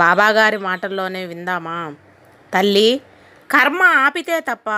బాబాగారి మాటల్లోనే విందామా? తల్లి కర్మ ఆపితే తప్ప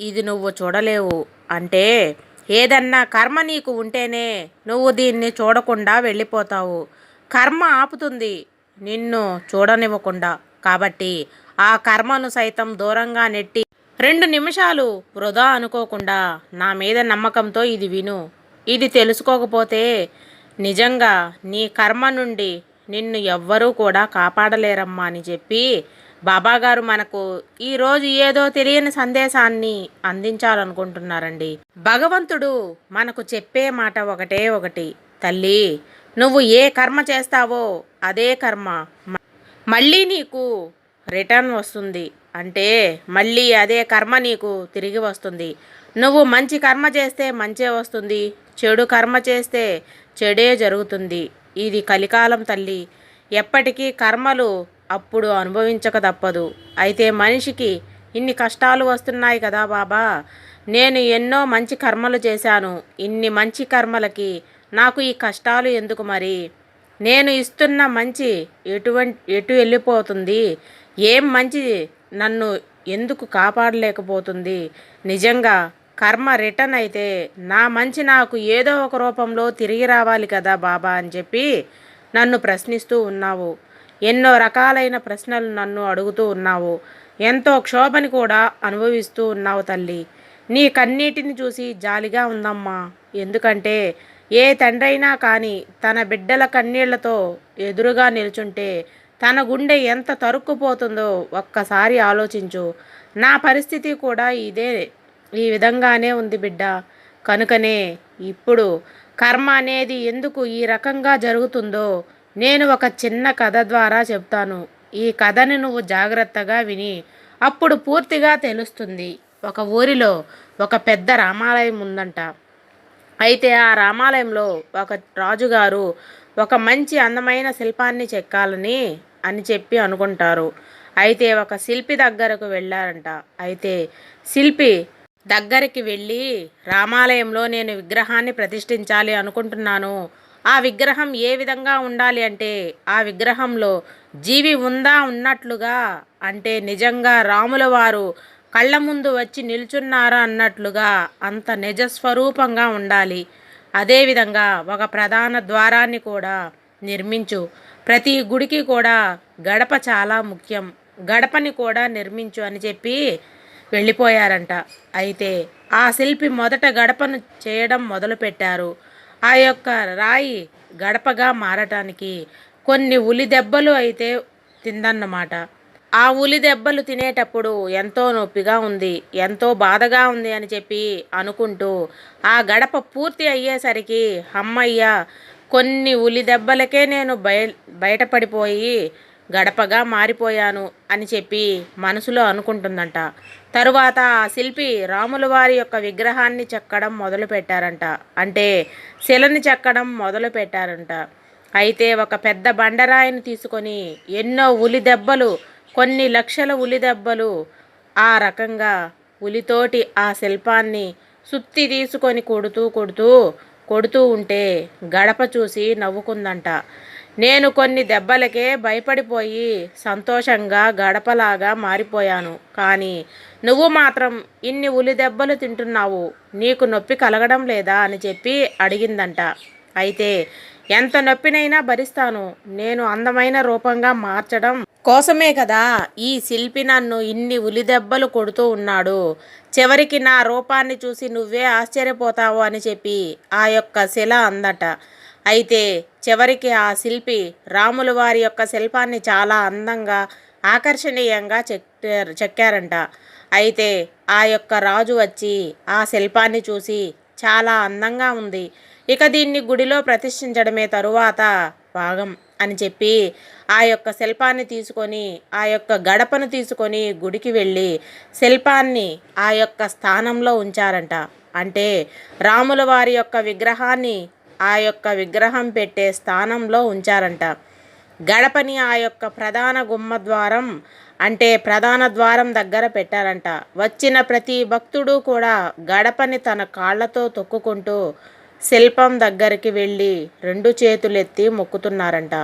ఇది నువ్వు చూడలేవు. అంటే ఏదన్నా కర్మ నీకు ఉంటేనే నువ్వు దీన్ని చూడకుండా వెళ్ళిపోతావు. కర్మ ఆపుతుంది నిన్ను చూడనివ్వకుండా. కాబట్టి ఆ కర్మను సైతం దూరంగా నెట్టి రెండు నిమిషాలు వృధా అనుకోకుండా నా మీద నమ్మకంతో ఇది విను. ఇది తెలుసుకోకపోతే నిజంగా నీ కర్మ నుండి నిన్ను ఎవ్వరూ కూడా కాపాడలేరమ్మా అని చెప్పి బాబాగారు మనకు ఈరోజు ఏదో తెలియని సందేశాన్ని అందించాలనుకుంటున్నారండి. భగవంతుడు మనకు చెప్పే మాట ఒకటే ఒకటి. తల్లి నువ్వు ఏ కర్మ చేస్తావో అదే కర్మ. మళ్ళీ నీకు రిటర్న్ వస్తుంది. అంటే మళ్ళీ అదే కర్మ నీకు తిరిగి వస్తుంది. నువ్వు మంచి కర్మ చేస్తే మంచే వస్తుంది. చెడు కర్మ చేస్తే చెడే జరుగుతుంది. ఇది కలికాలం తల్లి. ఎప్పటికీ కర్మలు అప్పుడు అనుభవించక తప్పదు. అయితే మనిషికి ఇన్ని కష్టాలు వస్తున్నాయి కదా బాబా. నేను ఎన్నో మంచి కర్మలు చేశాను. ఇన్ని మంచి కర్మలకి నాకు ఈ కష్టాలు ఎందుకు మరి? నేను ఇస్తున్న మంచి ఎటువంటి ఎటు వెళ్ళిపోతుంది? ఏం మంచి నన్ను ఎందుకు కాపాడలేకపోతుంది? నిజంగా కర్మ రిటర్న్ అయితే నా మంచి నాకు ఏదో ఒక రూపంలో తిరిగి రావాలి కదా బాబా అని చెప్పి నన్ను ప్రశ్నిస్తూ ఉన్నావు. ఎన్నో రకాలైన ప్రశ్నలు నన్ను అడుగుతూ ఉన్నావు. ఎంతో క్షోభని కూడా అనుభవిస్తూ ఉన్నావు తల్లి. నీ కన్నీటిని చూసి జాలిగా ఉందమ్మా. ఎందుకంటే ఏ తండ్రైనా కానీ తన బిడ్డల కన్నీళ్ళతో ఎదురుగా నిల్చుంటే తన గుండె ఎంత తరుక్కుపోతుందో ఒక్కసారి ఆలోచించు. నా పరిస్థితి కూడా ఇదే ఈ విధంగానే ఉంది బిడ్డ. కనుకనే ఇప్పుడు కర్మ అనేది ఎందుకు ఈ రకంగా జరుగుతుందో నేను ఒక చిన్న కథ ద్వారా చెప్తాను. ఈ కథని నువ్వు జాగ్రత్తగా విని అప్పుడు పూర్తిగా తెలుస్తుంది. ఒక ఊరిలో ఒక పెద్ద రామాలయం ఉందంట. అయితే ఆ రామాలయంలో ఒక రాజుగారు ఒక మంచి అందమైన శిల్పాన్ని చెక్కాలని అని చెప్పి అనుకుంటారు. అయితే ఒక శిల్పి దగ్గరకు వెళ్ళారంట. అయితే శిల్పి దగ్గరికి వెళ్ళి రామాలయంలో నేను విగ్రహాన్ని ప్రతిష్ఠించాలి అనుకుంటున్నాను. ఆ విగ్రహం ఏ విధంగా ఉండాలి అంటే ఆ విగ్రహంలో జీవి ఉందా ఉన్నట్లుగా అంటే నిజంగా రాముల వారు కళ్ళ ముందు వచ్చి నిల్చున్నారా అన్నట్లుగా అంత నిజస్వరూపంగా ఉండాలి. అదేవిధంగా ఒక ప్రధాన ద్వారాన్ని కూడా నిర్మించు. ప్రతి గుడికి కూడా గడప చాలా ముఖ్యం. గడపని కూడా నిర్మించు అని చెప్పి వెళ్ళిపోయారంట. అయితే ఆ శిల్పి మొదట గడపను చేయడం మొదలుపెట్టారు. ఆ యొక్క రాయి గడపగా మారటానికి కొన్ని ఉలి దెబ్బలు అయితే తిందన్నమాట. ఆ ఉలి దెబ్బలు తినేటప్పుడు ఎంతో నొప్పిగా ఉంది ఎంతో బాధగా ఉంది అని చెప్పి అనుకుంటూ ఆ గడప పూర్తి అయ్యేసరికి అమ్మయ్య కొన్ని ఉలి దెబ్బలకే నేను బయ బయటపడిపోయి గడపగా మారిపోయాను అని చెప్పి మనసులో అనుకుంటుందంట. తరువాత ఆ శిల్పి రాముల వారి యొక్క విగ్రహాన్ని చెక్కడం మొదలు పెట్టారంట అంటే శిలని చెక్కడం మొదలు పెట్టారంట అయితే ఒక పెద్ద బండరాయిని తీసుకొని ఎన్నో ఉలి దెబ్బలు కొన్ని లక్షల ఉలి దెబ్బలు ఆ రకంగా ఉలితోటి ఆ శిల్పాన్ని సుత్తి తీసుకొని కొడుతూ కొడుతూ కొడుతూ ఉంటే గడప చూసి నవ్వుకుందంట. నేను కొన్ని దెబ్బలకే భయపడిపోయి సంతోషంగా గడపలాగా మారిపోయాను. కానీ నువ్వు మాత్రం ఇన్ని ఉలి దెబ్బలు తింటున్నావు నీకు నొప్పి కలగడం లేదా అని చెప్పి అడిగిందంట. అయితే ఎంత నొప్పినైనా భరిస్తాను నేను అందమైన రూపంగా మార్చడం కోసమే కదా ఈ శిల్పి నన్ను ఇన్ని ఉలి దెబ్బలు కొడుతూ ఉన్నాడు. చివరికి నా రూపాన్ని చూసి నువ్వే ఆశ్చర్యపోతావు అని చెప్పి ఆ యొక్క శిల అందట. అయితే చివరికి ఆ శిల్పి రాముల వారి యొక్క శిల్పాన్ని చాలా అందంగా ఆకర్షణీయంగా చెక్కారు చెక్కారంట. అయితే ఆ యొక్క రాజు వచ్చి ఆ శిల్పాన్ని చూసి చాలా అందంగా ఉంది. ఇక దీన్ని గుడిలో ప్రతిష్ఠించడమే తరువాత భాగం అని చెప్పి ఆ యొక్క శిల్పాన్ని తీసుకొని ఆ యొక్క గడపను తీసుకొని గుడికి వెళ్ళి శిల్పాన్ని ఆ యొక్క స్థానంలో ఉంచారంట. అంటే రాముల వారి యొక్క విగ్రహాన్ని ఆ యొక్క విగ్రహం పెట్టే స్థానంలో ఉంచారంట. గడపని ఆ యొక్క ప్రధాన గుమ్మ ద్వారం అంటే ప్రధాన ద్వారం దగ్గర పెట్టారంట. వచ్చిన ప్రతి భక్తుడు కూడా గడపని తన కాళ్ళతో తొక్కుకుంటూ శిల్పం దగ్గరికి వెళ్ళి రెండు చేతులెత్తి మొక్కుతున్నారంట.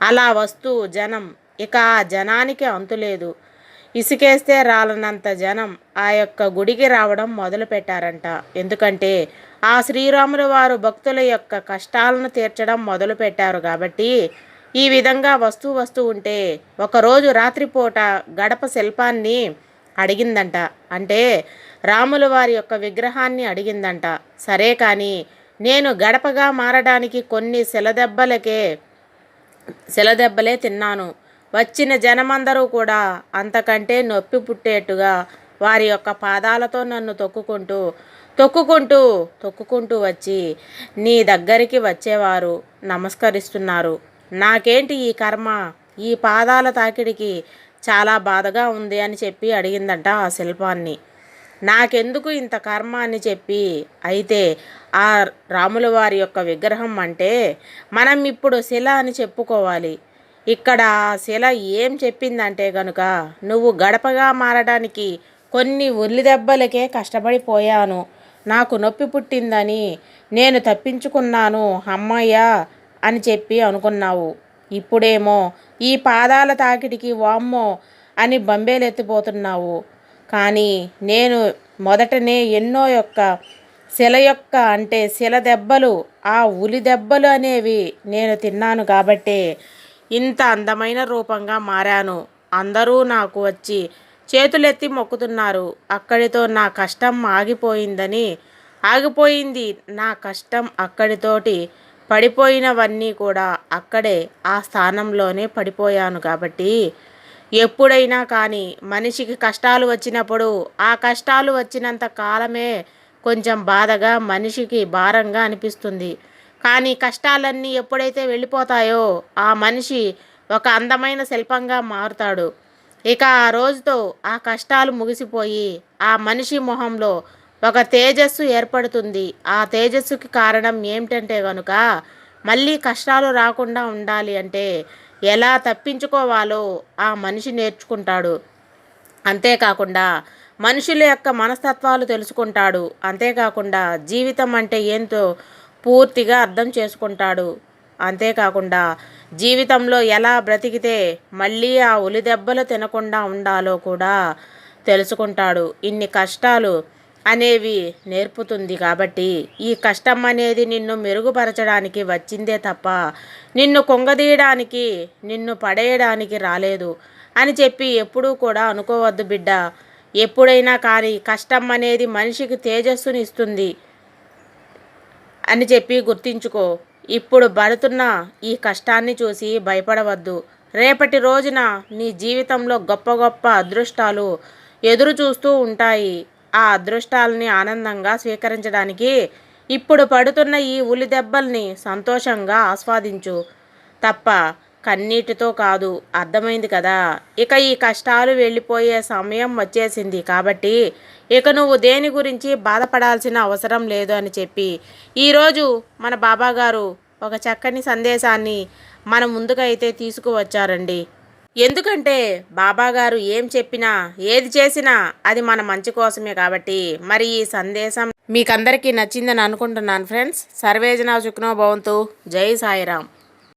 అలా వస్తూ జనం ఇక ఆ జనానికి అంతులేదు. ఇసుకేస్తే రాలనంత జనం ఆ యొక్క గుడికి రావడం మొదలుపెట్టారంట. ఎందుకంటే ఆ శ్రీరాముల వారు భక్తుల యొక్క కష్టాలను తీర్చడం మొదలుపెట్టారు కాబట్టి ఈ విధంగా వస్తూ వస్తూ ఉంటే ఒకరోజు రాత్రిపూట గడప శిల్పాన్ని అడిగిందంట. అంటే రాముల వారి యొక్క విగ్రహాన్ని అడిగిందంట. సరే కానీ నేను గడపగా మారడానికి కొన్ని శిలదెబ్బలకే శిలదెబ్బలే తిన్నాను. వచ్చిన జనమందరూ కూడా అంతకంటే నొప్పి పుట్టేట్టుగా వారి యొక్క పాదాలతో నన్ను తొక్కుకుంటూ తొక్కుకుంటూ తొక్కుకుంటూ వచ్చి నీ దగ్గరికి వచ్చేవారు నమస్కరిస్తున్నారు. నాకేంటి ఈ కర్మ? ఈ పాదాల తాకిడికి చాలా బాధగా ఉంది అని చెప్పి అడిగిందంట ఆ శిల్పాన్ని. నాకెందుకు ఇంత కర్మ అని చెప్పి అయితే ఆ రాముల వారి యొక్క విగ్రహం అంటే మనం ఇప్పుడు శిల అని చెప్పుకోవాలి. ఇక్కడ శిల ఏం చెప్పిందంటే గనుక నువ్వు గడపగా మారడానికి కొన్ని ఉల్లి దెబ్బలకే కష్టపడిపోయాను. నాకు నొప్పి పుట్టిందని నేను తప్పించుకున్నాను అమ్మయ్య అని చెప్పి అనుకున్నావు. ఇప్పుడేమో ఈ పాదాల తాకిడికి వామ్మో అని బంబేలెత్తిపోతున్నావు. కానీ నేను మొదటనే ఎన్నో యొక్క శిల యొక్క అంటే శిల దెబ్బలు ఆ ఉలి దెబ్బలు అనేవి నేను తిన్నాను కాబట్టే ఇంత అందమైన రూపంగా మారాను. అందరూ నాకు వచ్చి చేతులెత్తి మొక్కుతున్నారు. అక్కడితో నా కష్టం ఆగిపోయిందని ఆగిపోయింది నా కష్టం అక్కడితోటి పడిపోయినవన్నీ కూడా అక్కడే ఆ స్థానంలోనే పడిపోయాను కాబట్టి ఎప్పుడైనా కానీ మనిషికి కష్టాలు వచ్చినప్పుడు ఆ కష్టాలు వచ్చినంత కాలమే కొంచెం బాధగా మనిషికి భారంగా అనిపిస్తుంది. కానీ కష్టాలన్నీ ఎప్పుడైతే వెళ్ళిపోతాయో ఆ మనిషి ఒక అందమైన శిల్పంగా మారుతాడు. ఇక ఆ రోజుతో ఆ కష్టాలు ముగిసిపోయి ఆ మనిషి మొహంలో ఒక తేజస్సు ఏర్పడుతుంది. ఆ తేజస్సుకి కారణం ఏమిటంటే కనుక మళ్ళీ కష్టాలు రాకుండా ఉండాలి అంటే ఎలా తప్పించుకోవాలో ఆ మనిషి నేర్చుకుంటాడు. అంతేకాకుండా మనుషుల యొక్క మనస్తత్వాలు తెలుసుకుంటాడు. అంతేకాకుండా జీవితం అంటే ఏంటో పూర్తిగా అర్థం చేసుకుంటాడు. అంతేకాకుండా జీవితంలో ఎలా బ్రతికితే మళ్ళీ ఆ ఉలి దెబ్బలు తినకుండా ఉండాలో కూడా తెలుసుకుంటాడు. ఇన్ని కష్టాలు అనేవి నేర్పుతుంది కాబట్టి ఈ కష్టం అనేది నిన్ను మెరుగుపరచడానికి వచ్చిందే తప్ప నిన్ను కొంగదీయడానికి నిన్ను పడేయడానికి రాలేదు అని చెప్పి ఎప్పుడూ కూడా అనుకోవద్దు బిడ్డ. ఎప్పుడైనా కానీ కష్టం అనేది మనిషికి తేజస్సుని ఇస్తుంది. అని చెప్పి గుర్తించుకో. ఇప్పుడు పడుతున్న ఈ కష్టాన్ని చూసి భయపడవద్దు. రేపటి రోజున నీ జీవితంలో గొప్ప గొప్ప అదృష్టాలు ఎదురు చూస్తూ ఉంటాయి. ఆ అదృష్టాలని ఆనందంగా స్వీకరించడానికి ఇప్పుడు పడుతున్న ఈ ఉలి దెబ్బల్ని సంతోషంగా ఆస్వాదించు. తప్ప కన్నీటితో కాదు అర్థమైంది కదా? ఇక ఈ కష్టాలు వెళ్ళిపోయే సమయం వచ్చేసింది కాబట్టి ఇక నువ్వు దేని గురించి బాధపడాల్సిన అవసరం లేదు అని చెప్పి. ఈరోజు మన బాబాగారు ఒక చక్కని సందేశాన్ని మన ముందుకైతే తీసుకువచ్చారండి. ఎందుకంటే బాబాగారు ఏం చెప్పినా ఏది చేసినా అది మన మంచి కోసమే కాబట్టి మరి ఈ సందేశం మీకందరికీ నచ్చిందని అనుకుంటున్నాను ఫ్రెండ్స్. సర్వేజన సుఖ్నో భవంతు. జై సాయిరామ్.